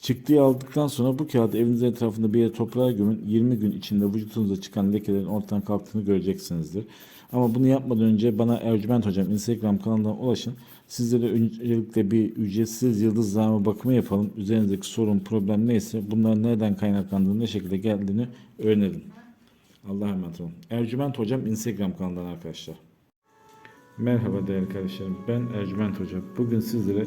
Çıktıyı aldıktan sonra bu kağıdı evinizin etrafında bir yere toprağa gömün. 20 gün içinde vücudunuza çıkan lekelerin ortadan kalktığını göreceksinizdir. Ama bunu yapmadan önce bana Ercüment Hocam Instagram kanalından ulaşın. Sizlere öncelikle bir ücretsiz yıldızlama bakımı yapalım. Üzerinizdeki sorun, problem neyse bunların nereden kaynaklandığını, ne şekilde geldiğini öğrenelim. Allah'a emanet olun. Ercüment Hocam Instagram kanalından arkadaşlar. Merhaba değerli kardeşlerim. Ben Ercüment Hoca. Bugün sizlere